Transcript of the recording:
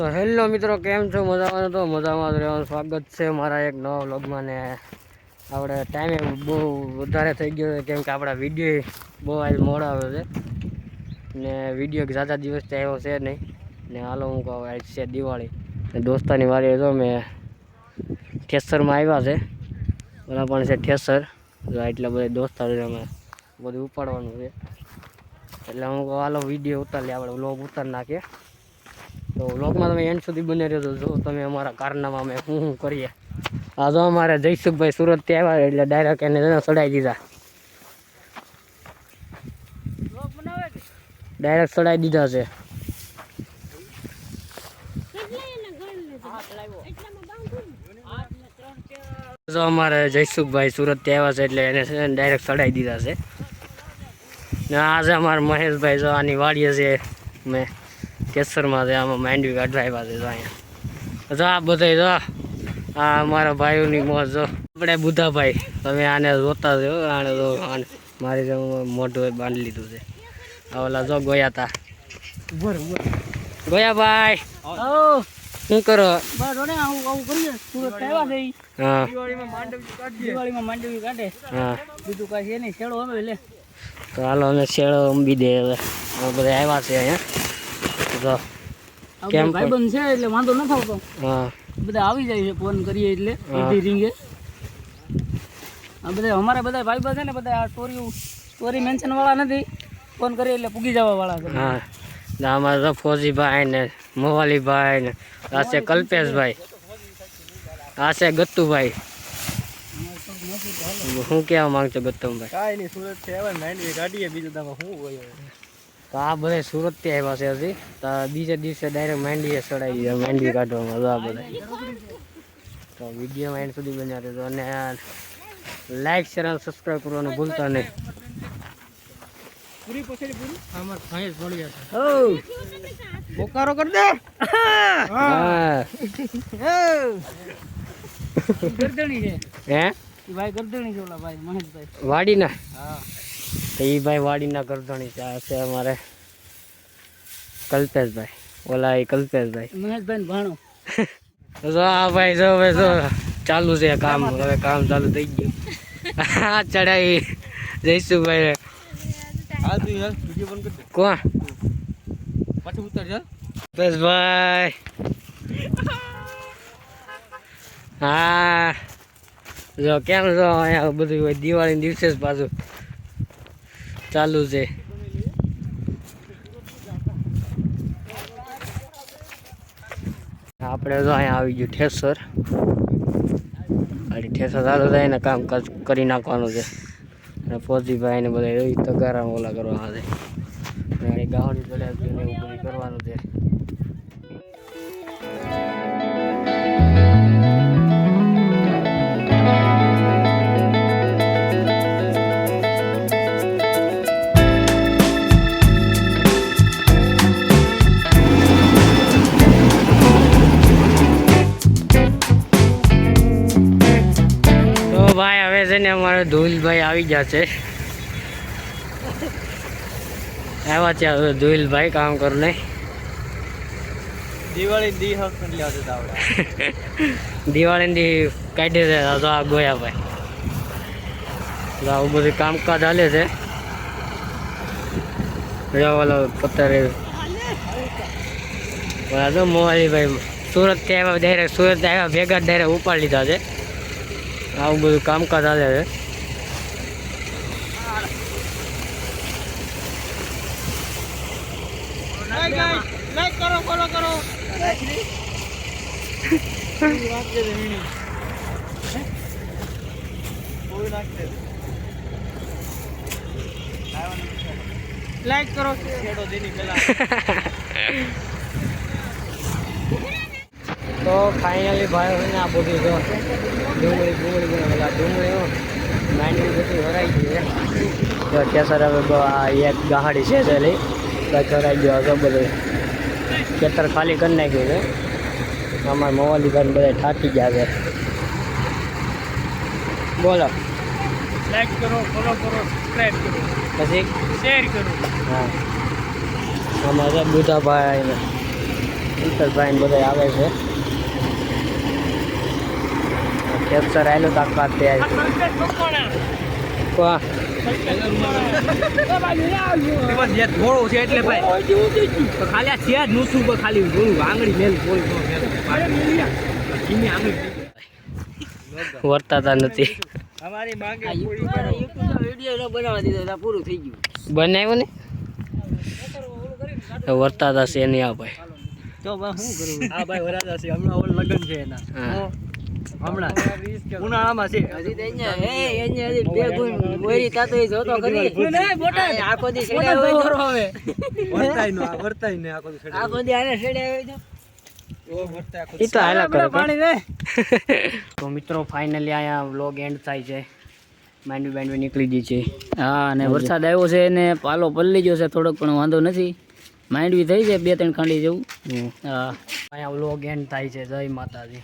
તો હેલો મિત્રો, કેમ છો? મજામાં તો મજામાં રહેવાનું. સ્વાગત છે મારા એક નવા વ્લોગમાં ને આપણે ટાઈમે બહુ વધારે થઈ ગયો છે, કેમ કે આપણા વીડિયો બહુ આજ મોડો આવ્યો છે. ને વીડિયો ઝાઝા દિવસથી આવ્યો છે નહીં. ને હાલો હું કહું, આજ છે દિવાળી. દોસ્તાની વાળી હતો મેં ઠેસરમાં આવ્યા છે. ઓલા પણ છે ઠેસર. એટલા બધા દોસ્તારો અમે બધું ઉપાડવાનું છે. એટલે હું કહું, હાલો વીડિયો ઉતારી આપણે વ્લોગ ઉતારી નાખીએ. તો વ્લોગમાં તમે એન્ડ સુધી બની રહ્યો જો તમે અમારા કારનામાં અમે શું શું કરીએ. આ જો અમારે જયસુખભાઈ સુરતથી આવ્યા એટલે ડાયરેક્ટ એને છે ચડાવી દીધા. ડાયરેક્ટ ચડાવી દીધા છે. જો અમારે જયસુખભાઈ સુરતથી આવ્યા છે એટલે એને ડાયરેક્ટ ચડાવી દીધા છે. ને આજે અમારા મહેશભાઈ જો આની વાડીએ છે. મેં કેસરમાં છે આમાં માંડવી કાઢવા આવ્યા છે તો અહીંયા. જો આ બધા જો આ. મારા ભાઈઓની મોજ જો. આપણે બુધાભાઈ તમે આને જોતા છો આને જો આને. મારી જો મોઢું બાંધી લીધું છે. ઓલા જો ગયા તા. ગયા ભાઈ. શું કરો? શેડો તો હાલો અમે શેળો અંબી દે હવે. બધા આવ્યા છે અહીંયા. જો. કેમ ભાઈ ભાઈબંધ છે એટલે વાંધો ન આવતો હા. બધા આવી જાય છે ફોન કરીએ એટલે હા. રીંગે. આ બધા અમારા બધા ભાઈ છે ને બધા આ સ્ટોરી સ્ટોરી મેન્શન વાળા નથી. ફોન કરીએ એટલે પૂગી જવા વાળા છે. હા. અમારા આમાં તો ફોજીભાઈ ને મોવાલીભાઈ ને આ છે કલ્પેશભાઈ. આ છે ગત્તુભાઈ. શું કહેવા માંગતો ગત્તુભાઈ? કાંઈ નહીં સુરત છે બીજું તમે શું હોય તો આ બધા સુરતથી આવ્યા છે હજી. તો બીજા દિવસે ડાયરેક્ટ માંડીએ ચડાવી ગયા માંડવી કાઢવામાં આ બધા તો વિડીયોમાં એન્ડ સુધી બન્યા રહેજો. અને લાઈક શેર અને સબસ્ક્રાઈબ કરવાનું ભૂલતા નહીં. પૂરી પછી પૂરી? અમાર ભાઈ જ જશે ઓ બોકારો કરી દે. હા. ગરદણી છે. હે? ભાઈ ગરદણી છે ઓલા ભાઈ મહેશભાઈ. વાડીના? હા. તો એ ભાઈ વાડીના કરધણી ચા છે અમારે કલ્પેશભાઈ. ઓલા એ કલ્પેશભાઈ. મહેશભાઈ ભાણો. જો આ ભાઈ જો હવે જો ચાલુ છે કામ. હવે કામ ચાલુ થઈ ગયું. હા ચડાઈ કરી દે કોણ? પછી ઉતર કલ્પેશભાઈ. હા. જો કેમ છો અહીંયા બધું? દિવાળીના દિવસે જ પાછું. ચાલુ છે. આપણે તો અહીંયા આવી ગયું ઠેસર. ઠેસર ચાલુ થાય ને કામ કરી નાખવાનું છે. અને ફોજીભાઈ ને બધા તગારા ઓલા કરવાના છે અને આડી ભાઈ હવે છે ને અમારે ધુલભાઈ આવી ગયા છે. આવ્યા છે હવે ધુલભાઈ કામ કરું નહીં દિવાળી દી દિવાળી દી કાઢી છે તો આ ગોયાભાઈ તો આવું બધું કામકાજ હાલે છે. ઓલો પત્તર ઓલા તો મોવાલીભાઈ સુરતથી આવ્યા ડાયરેક્ટ સુરત આવ્યા ભેગા ડાયરેક્ટ ઉપાડી લીધા છે. આવું બધું કામકાજ હાલે છે લાઈક કરો ફોલો કરો. લાઈક કરો. છેડો દેની પેલા તો ફાઇનલી ભાઈ હોય ને આ બધું જો ડુંગળી ડુંગળી બનાવેલા ડુંગળી હો માંડવી બધી હરાઈ ગઈ છે. જો કેસર હવે બ- આ એક ગાહડી છે તે લઈ કચ્છ હરાઈ ગયો હતો બધું. ખેતર ખાલી કરી નાખ્યું છે. અમારા મોવાલી ભાઈ બધા થાકી ગયા છે. બોલો. લાઈક કરો ફોલો કરો સબસ્ક્રાઇબ કરો. પછી? શેર કરો. હા. અમારે બુધાભાઈ ને પંકજભાઈ ને બધા આવે છે. કેપ્ચર આવેલું તે થોડો છે. એટલે ભાઈ. ખાલી આ છે જ નૂસું પર ખાલી થોડું આંગળી મેલ વર્તાતા નથી. અમારી માંગે વીડિયો બનાવવા દીધો પૂરું થઈ ગયું બનાવ્યો ને? વર્તાતા છે નહીં આ ભાઈ. તો શું કરું? આ ભાઈ વરાજા છે હમણાં ઓલ લગન છે એના. હમણાં. ઉનાળામાં છે. હજી તો અહીંયા એ હજી બે ગુણ મોરી તાતો એ જોતો ખરી. આ આખો દી છેડે હોય તો. વર્તાય નો આ વર્તાય ને આખો દિવસ આખો દી આને છેડે હોય તો. ઓ વર્તાય આખો એ તો હાલા કરે તો. મિત્રો ફાઇનલી અહીંયા વ્લોગ એન્ડ થાય છે. માંડવી બાંડવી નીકળી ગઈ છે. હા અને વરસાદ આવ્યો છે ને પાલો પલ્લી ગયો છે થોડોક પણ વાંધો નથી. માંડવી થઈ છે બે ત્રણ ખાંડી જેવું. હા. અહીંયા વ્લોગ એન્ડ થાય છે. જય માતાજી.